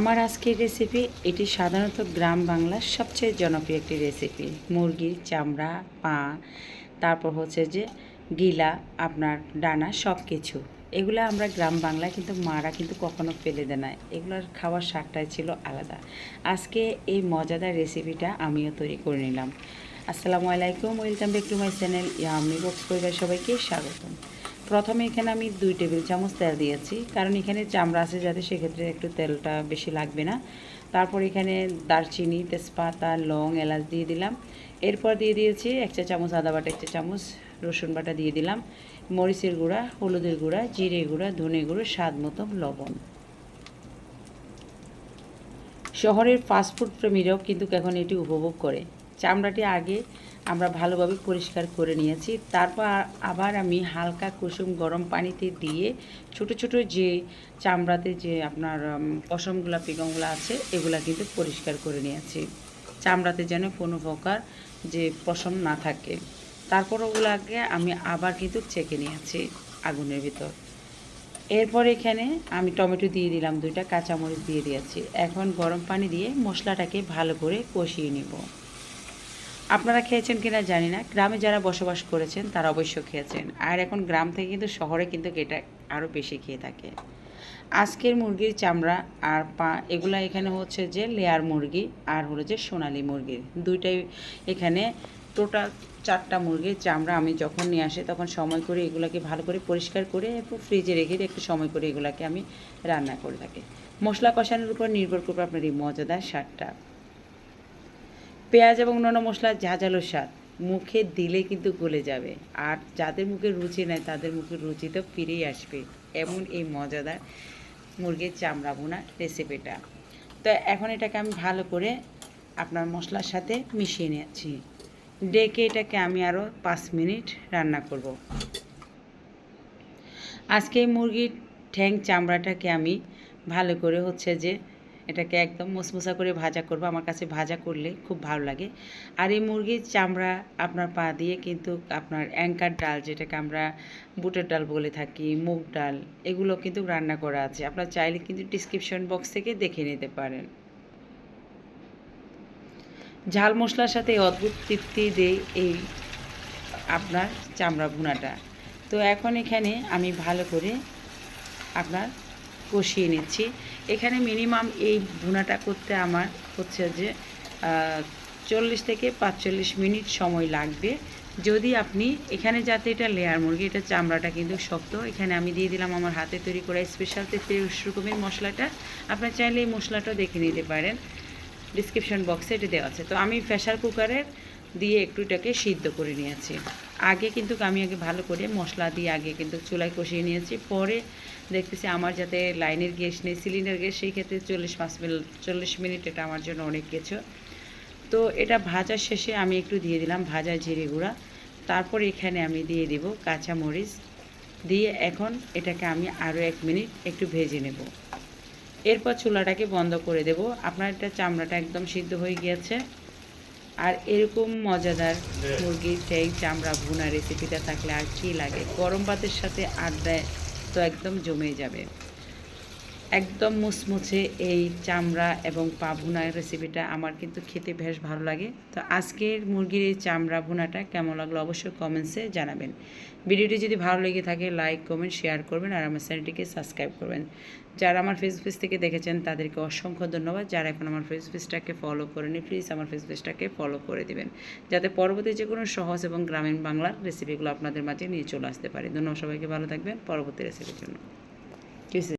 আমার আজকের রেসিপি এটি সাধারণত গ্রাম বাংলার সবচেয়ে জনপ্রিয় একটি রেসিপি মুরগির চামড়া, পা, তারপর হচ্ছে যে গিলা, আপনার ডানা সব কিছু এগুলো আমরা গ্রাম বাংলায় কিন্তু মারা কিন্তু কখনো ফেলে দেয় না এগুলোর খাওয়ার স্বাদটাই ছিল আলাদা। আজকে এই মজাদার রেসিপিটা আমিও তৈরি করে নিলাম। আসসালামু আলাইকুম, welcome back to my channel yummy box পরিবার সবাইকে স্বাগতম। প্রথমে এখানে আমি দুই টেবিল চামচ তেল দিয়েছি। কারণ এখানে চামড়া আছে যাতে সেক্ষেত্রে একটু তেলটা বেশি লাগবে না। তারপর এখানে দারচিনি, তেজপাতা, লং এলাচ দিয়ে দিলাম। এরপর দিয়ে দিয়েছি এক চা চামচ আদা বাটা, এক চা চামচ রসুন বাটা দিয়ে দিলাম। মরিচের গুঁড়া, হলুদের গুঁড়া, জিরে গুঁড়া, ধনে গুঁড়ো, স্বাদ মতো লবণ। শহরের ফাস্টফুড প্রেমীরাও কিন্তু এখন এটি উপভোগ করে। চামড়াটি আগে আমরা ভালোভাবে পরিষ্কার করে নিয়েছি। তারপর আবার আমি হালকা কুসুম গরম পানিতে দিয়ে ছোট ছোট যে চামড়াতে যে আপনার পশমগুলা পিগমগুলো আছে, এগুলা কিন্তু পরিষ্কার করে নিয়েছি। চামড়াতে যেন কোনো প্রকার যে পশম না থাকে। তারপর ওগুলাকে আমি আবার কিন্তু চেকে নিয়েছি আগুনের ভিতর। এরপর এখানে আমি টমেটো দিয়ে দিলাম দুইটা, কাঁচামরিচ দিয়ে দিয়েছি। এখন গরম পানি দিয়ে মশলাটাকে ভালো করে কষিয়ে নিব। আপনারা খেয়েছেন কিনা জানি না। গ্রামে যারা বসবাস করেছেন, তারা অবশ্য খেয়েছেন। আর এখন গ্রাম থেকে কিন্তু শহরে কিন্তু এটা আরও বেশি খেয়ে থাকে। আজকের মুরগির চামড়া আর পা, এগুলা এখানে হচ্ছে যে লেয়ার মুরগি আর হলো যে সোনালি মুরগির দুইটাই এখানে টোটাল চারটা মুরগির চামড়া আমি যখন নিয়ে আসি, তখন সময় করে এগুলাকে ভালো করে পরিষ্কার করে এরপর ফ্রিজে রেখে একটু সময় করে এগুলাকে আমি রান্না করে থাকি। মশলা কষানোর উপর নির্ভর করবে আপনার এই মজাদার স্বাদটা। পেঁয়াজ এবং অন্যান্য মশলার ঝাঁঝালো স্বাদ। মুখে দিলে কিন্তু গলে যাবে। আর যাদের মুখে রুচি নেয় তাদের মুখে রুচি তো ফিরেই আসবে। এমন এই মজাদার মুরগির চামড়া বোনা রেসিপিটা তো এখন এটাকে আমি ভালো করে আপনার মশলার সাথে মিশিয়ে নিয়েছি। ডেকে এটাকে আমি আরও পাঁচ মিনিট রান্না করব। আজকে এই মুরগির ঠ্যাং চামড়াটাকে আমি ভালো করে হচ্ছে যে এটাকে একদম মুসমুসা করে ভাজা করব। আমার কাছে ভাজা করলে খুব ভালো লাগে। আর এই মুরগির চামড়া আপনার পা দিয়ে কিন্তু আপনার অ্যাঙ্কার ডাল, যেটাকে আমরা বুটের ডাল বলে থাকি, মুগ ডাল, এগুলো কিন্তু রান্না করা আছে। আপনার চাইলে কিন্তু ডিসক্রিপশন বক্স থেকে দেখে নিতে পারেন। ঝাল মশলার সাথে অদ্ভুত তৃপ্তি দেয় এই আপনার চামড়া ভুনাটা। তো এখন এখানে আমি ভালো করে আপনার কষিয়ে নিচ্ছি। এখানে মিনিমাম এই ভুনাটা করতে আমার হচ্ছে যে চল্লিশ থেকে পাঁচচল্লিশ মিনিট সময় লাগবে। যদি আপনি, এখানে যাতে এটা লেয়ার মুরগি, এটা চামড়াটা কিন্তু শক্ত। এখানে আমি দিয়ে দিলাম আমার হাতে তৈরি করা স্পেশাল তেত্রিশ রকমের মশলাটা। আপনার চাইলে এই মশলাটাও দেখে নিতে পারেন। ডিসক্রিপশন বক্সে এটা দেওয়া আছে। তো আমি প্রেশার কুকারের দিয়ে একটু এটাকে সিদ্ধ করে নিয়েছি। আগে কিন্তু আমি আগে ভালো করে মশলা দিয়ে আগে কিন্তু চুলায় কষিয়ে নিয়েছি। পরে দেখতেছি আমার যাতে লাইনের গ্যাস নেই, সিলিন্ডার গ্যাস, সেই ক্ষেত্রে চল্লিশ পাঁচ মিনিট চল্লিশ মিনিট এটা আমার জন্য অনেক কিছু। তো এটা ভাজার শেষে আমি একটু দিয়ে দিলাম ভাজা জিরে গুঁড়া। তারপর এখানে আমি দিয়ে দিব কাঁচা মরিচ দিয়ে এখন এটাকে আমি আরও এক মিনিট একটু ভেজে নেব। এরপর চুলাটাকে বন্ধ করে দেব। আপনার এটা চামড়াটা একদম সিদ্ধ হয়ে গিয়েছে। আর এরকম মজাদার মুরগির সেই চামড়া ভুনা রেসিপিটা থাকলে আর কি লাগে? গরম ভাতের সাথে আড্ডায় তো একদম জমে যাবে। একদম মুচমুচে এই চামড়া এবং পা ভুনা রেসিপিটা আমার কিন্তু খেতে বেশ ভালো লাগে। তো আজকের মুরগির এই চামড়া ভুনাটা কেমন লাগল অবশ্যই কমেন্টসে জানাবেন। ভিডিওটি যদি ভালো লেগে থাকে লাইক কমেন্ট শেয়ার করবেন আর আমার চ্যানেলটিকে সাবস্ক্রাইব করবেন। যারা আমার ফেসবুক থেকে দেখেছেন, তাদেরকে অসংখ্য ধন্যবাদ। যারা এখন আমার ফেসবুকটাকে ফলো করেনি প্লিজ আমার ফেসবুকটাকে ফলো করে দিবেন। যাতে পরবর্তী যে কোনো সহজ এবং গ্রামীণ বাংলার রেসিপিগুলো আপনাদের মাঝে নিয়ে চলে আসতে পারে। ধন্যবাদ সবাইকে, ভালো থাকবেন। পরবর্তী রেসিপির জন্য।